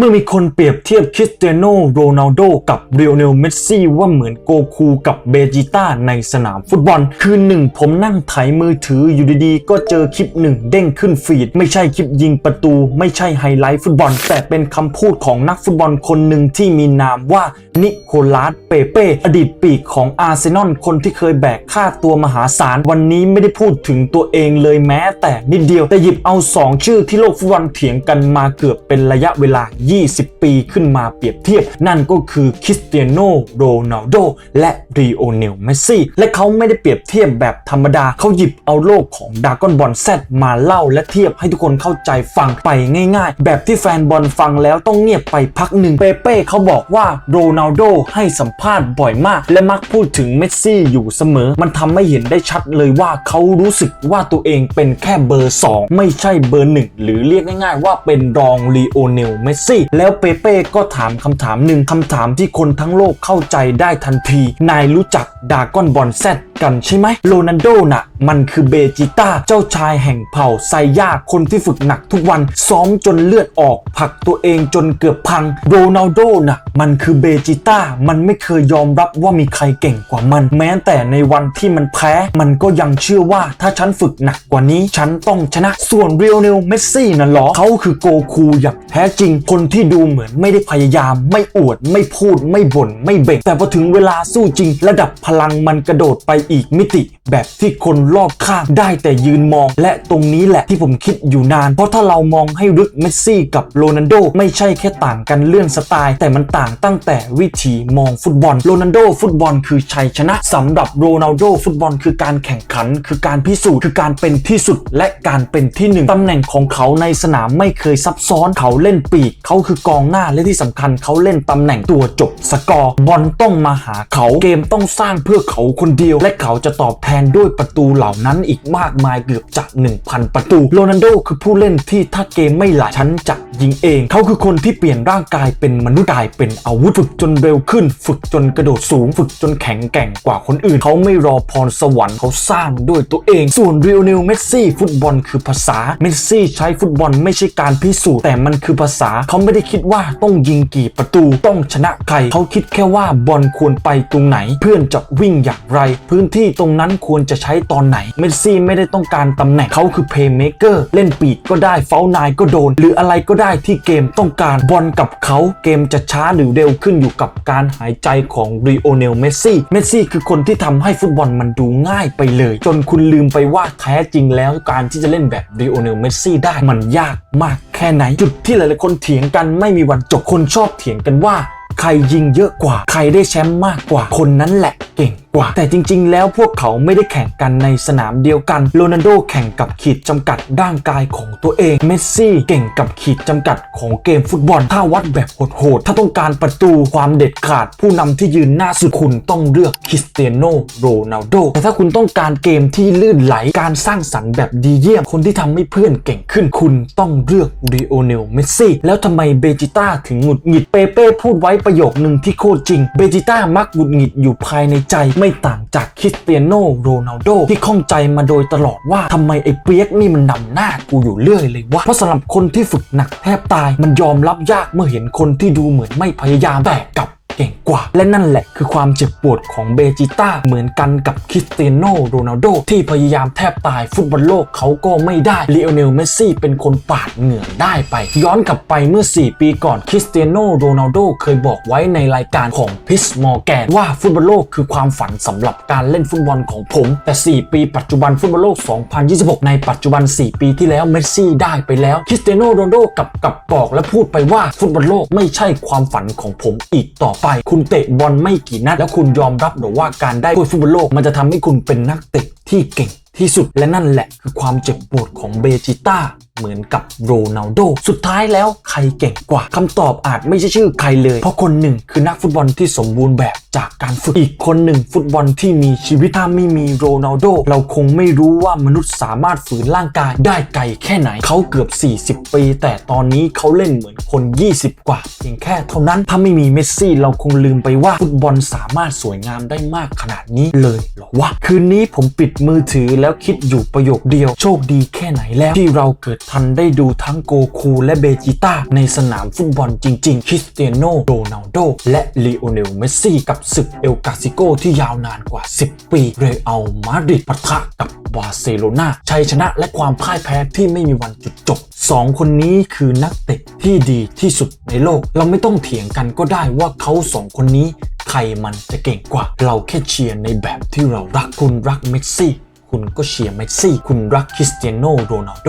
เมื่อมีคนเปรียบเทียบคริสเตียโนโรนัลโดกับเรียวเนลเมสซี่ว่าเหมือนโกคูกับเบจิต้าในสนามฟุตบอล คืนหนึ่งผมนั่งไถมือถืออยู่ดีๆ ก็เจอคลิปหนึ่งเด้งขึ้นฟีด ไม่ใช่คลิปยิงประตู ไม่ใช่ไฮไลท์ฟุตบอล แต่เป็นคำพูดของนักฟุตบอลคนหนึ่งที่มีนามว่านิโคลัสเปเป้อดีตปีกของอาร์เซนอลคนที่เคยแบกค่าตัวมหาศาลวันนี้ไม่ได้พูดถึงตัวเองเลยแม้แต่นิดเดียวแต่หยิบเอา 2 ชื่อที่โลกฟุตบอลเถียงกันมาเกือบเป็นระยะเวลา20 ปีขึ้นมาเปรียบเทียบ นั่นก็คือคริสเตียโนโรนัลโดและรีโอเนลเมสซี่และเขาไม่ได้เปรียบเทียบแบบธรรมดาเขาหยิบเอาโลกของดากอนบอลแซดมาเล่าและเทียบให้ทุกคนเข้าใจฟังไปง่ายๆ แบบที่แฟนบอลฟังแล้วต้องเงียบไปพักหนึ่งเปเป้เขาบอกว่าโรนัลโดให้สัมภาษณ์บ่อยมาก และมักพูดถึงเมสซี่อยู่เสมอ มันทำให้เห็นได้ชัดเลยว่าเขารู้สึกว่าตัวเองเป็นแค่เบอร์ 2 ไม่ใช่เบอร์ 1 หรือเรียกง่ายๆว่าเป็นรองลีโอเนลเมสซี่แล้วเปเป้ก็ถามคำถามหนึ่งคำถามที่คนทั้งโลกเข้าใจได้ทันที นายรู้จักดากอนบอลแซด กันใช่ไหมโรนัลโดน่ะ มันคือเบจิต้าเจ้าชายแห่งเผ่าไซย่าคนที่ฝึกหนักทุกวันซ้อมจนเลือดออก ผักตัวเองจนเกือบพังโรนัลโดน่ะ มันคือเบจิต้ามันไม่เคยยอมรับว่ามีใครเก่งกว่ามัน แม้แต่ในวันที่มันแพ้ มันก็ยังเชื่อว่าถ้าฉันฝึกหนักกว่านี้ฉันต้องชนะส่วนเรียวเนลเมสซี่น่ะหรอเขาคือโกคูอย่างแท้จริง คนที่ดูเหมือนไม่ได้พยายาม ไม่อวดไม่พูดไม่บ่นไม่เบ่งแต่พอถึงเวลาสู้จริง ระดับพลังมันกระโดดไปอีกมิติแบบที่คนรอบข้างได้แต่ยืนมอง และตรงนี้แหละที่ผมคิดอยู่นาน เพราะถ้าเรามองให้ลึกเมสซี่กับโรนัลโดไม่ใช่แค่ต่างกันเรื่องสไตล์ แต่มันต่างตั้งแต่วิธีมองฟุตบอลโรนัลโดฟุตบอลคือชัยชนะสำหรับโรนัลโดฟุตบอลคือการแข่งขัน คือการพิสูจน์คือการเป็นที่สุดและการเป็นที่หนึ่งตำแหน่งของเขาในสนามไม่เคยซับซ้อนเขาเล่นปีกเขาคือกองหน้าและที่สำคัญเขาเล่นตำแหน่งตัวจบสกอร์บอลต้องมาหาเขาเกมต้องสร้างเพื่อเขาคนเดียวและเขาจะตอบแทนด้วยประตูเหล่านั้นอีกมากมายเกือบจะ1,000 ประตูโรนัลโดคือผู้เล่นที่ถ้าเกมไม่ไหลฉันจะยิงเอง เขาคือคนที่เปลี่ยนร่างกายเป็นมนุษย์กายเป็นอาวุธฝึกจนเร็วขึ้น ฝึกจนกระโดดสูง ฝึกจนแข็งแกร่งกว่าคนอื่น เขาไม่รอพรสวรรค์เขาสร้างด้วยตัวเอง ส่วนเรียวเนลเมสซี่ฟุตบอลคือภาษาเมสซี่ใช้ฟุตบอลไม่ใช่การพิสูจน์แต่มันคือภาษาเขาไม่ได้คิดว่าต้องยิงกี่ประตูต้องชนะใครเขาคิดแค่ว่าบอลควรไปตรงไหน เพื่อนจะวิ่งอย่างไร พื้นที่ตรงนั้นควรจะใช้ตอนไหน เมสซี่ไม่ได้ต้องการตำแหน่งเขาคือเพย์เมเกอร์เล่นปีกก็ได้เฝ้านายก็โดน หรืออะไรก็ได้ที่เกมต้องการบอลกับเขาเกมจะช้าหรือเร็วขึ้นอยู่กับการหายใจของรีโอเนลเมสซี่เมสซี่คือคนที่ทำให้ฟุตบอลมันดูง่ายไปเลย จนคุณลืมไปว่าแท้จริงแล้วการที่จะเล่นแบบรีโอเนลเมสซี่ได้มันยากมากแค่ไหน จุดที่หลายๆคนเถียงกันไม่มีวันจบคนชอบเถียงกันว่า ใครยิงเยอะกว่า ใครได้แชมป์มากกว่าคนนั้นแหละเก่งกว่า แต่จริง ๆ แล้วพวกเขาไม่ได้แข่งกันในสนามเดียวกันโรนัลโดแข่งกับขีดจำกัดร่างกายของตัวเองเมสซี่เก่งกับขีดจำกัดของเกมฟุตบอลถ้าวัดแบบโหดๆถ้าต้องการประตูความเด็ดขาด ผู้นำที่ยืนหน้าสุดคุณต้องเลือกคริสเตียโนโรนัลโดแต่ถ้าคุณต้องการเกมที่ลื่นไหลการสร้างสรรค์แบบดีเยี่ยม คนที่ทำให้เพื่อนเก่งขึ้นคุณต้องเลือกรีโอเนลเมสซี่แล้วทำไมเบจิต้าถึงหงุดหงิดเปเป้พูดไว้ประโยคหนึ่งที่โคตรจริงเบจิต้ามักหงุดหงิดอยู่ภายในใจไม่ต่างจากคริสเตียโนโรนัลโดที่ข้องใจมาโดยตลอดว่าทำไมไอ้เปียกนี่มันนำหน้ากูอยู่เรื่อยเลยวะเพราะสำหรับคนที่ฝึกหนักแทบตายมันยอมรับยากเมื่อเห็นคนที่ดูเหมือนไม่พยายามแต่กลับ ก่งกว่า และนั่นแหละคือความเจ็บปวดของเบจิต้าเหมือนกันกับคริสเตียโนโรนัลโดที่พยายามแทบตายฟุตบอลโลกเขาก็ไม่ได้ลีโอเนลเมสซี่เป็นคนปาดเหงื่อได้ไป ย้อนกลับไปเมื่อ 4 ปีก่อนคริสเตียโนโรนัลโดเคยบอกไว้ในรายการของพิสมอร์แกนว่าฟุตบอลโลกคือความฝันสำหรับการเล่นฟุตบอลของผม แต่ 4 ปีปัจจุบันฟุตบอลโลก 2026 ในปัจจุบัน 4 ปีที่แล้วเมสซี่ได้ไปแล้วคริสเตียโนโรนัลโดกลับกับบอกและพูดไปว่าฟุตบอลโลกไม่ใช่ความฝันของผมอีกต่อไปคุณเตะบอลไม่กี่นัด แล้วคุณยอมรับหรือว่าการได้ถ้วยฟุตบอลโลก มันจะทำให้คุณเป็นนักเตะที่เก่งที่สุดและนั่นแหละคือความเจ็บปวดของเบจิต้า เหมือนกับโรนัลโด สุดท้ายแล้วใครเก่งกว่าคำตอบอาจไม่ใช่ชื่อใครเลย เพราะคนหนึ่งคือนักฟุตบอลที่สมบูรณ์แบบจากการฝึกอีกคนหนึ่งฟุตบอลที่มีชีวิตถ้าไม่มีโรนัลโด เราคงไม่รู้ว่ามนุษย์สามารถฝืนร่างกายได้ไกลแค่ไหน เขาเกือบ 40 ปี แต่ตอนนี้เขาเล่นเหมือนคน 20 กว่า เพียงแค่เท่านั้นถ้าไม่มีเมสซี่เราคงลืมไปว่าฟุตบอลสามารถสวยงามได้มากขนาดนี้เลยเหรอวะคืนนี้ผมปิดมือถือแล้วคิดอยู่ประโยคเดียว โชคดีแค่ไหนแล้วที่เราเกิดทันได้ดูทั้งโกคูและเบจิต้าในสนามฟุตบอลจริงๆคริสเตียโนโรนัลโดและลีโอเนลเมสซี่กับศึกเอลกาซิโกที่ยาวนานกว่า 10 ปีเรอัลมาดริดปะทะกับบาร์เซโลนาชัยชนะและความพ่ายแพ้ที่ไม่มีวันจุดจบสองคนนี้คือนักเตะที่ดีที่สุดในโลก เราไม่ต้องเถียงกันก็ได้ว่าเขาสองคนนี้ใครมันจะเก่งกว่า เราแค่เชียร์ในแบบที่เรารักคุณรักเมสซี่ คุณก็เชียร์เมสซี่ คุณรักคริสเตียโนโรนัลโด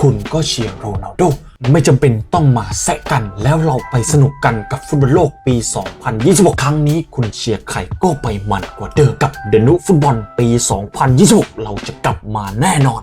คุณก็เชียร์โรนัลโดไม่จำเป็นต้องมาแซะกัน แล้วเราไปสนุกกันกับฟุตบอลโลกปี 2026 ครั้งนี้คุณเชียร์ใครก็ไปมันกว่าเดิมกับเดนุฟุตบอลปี 2026 เราจะกลับมาแน่นอน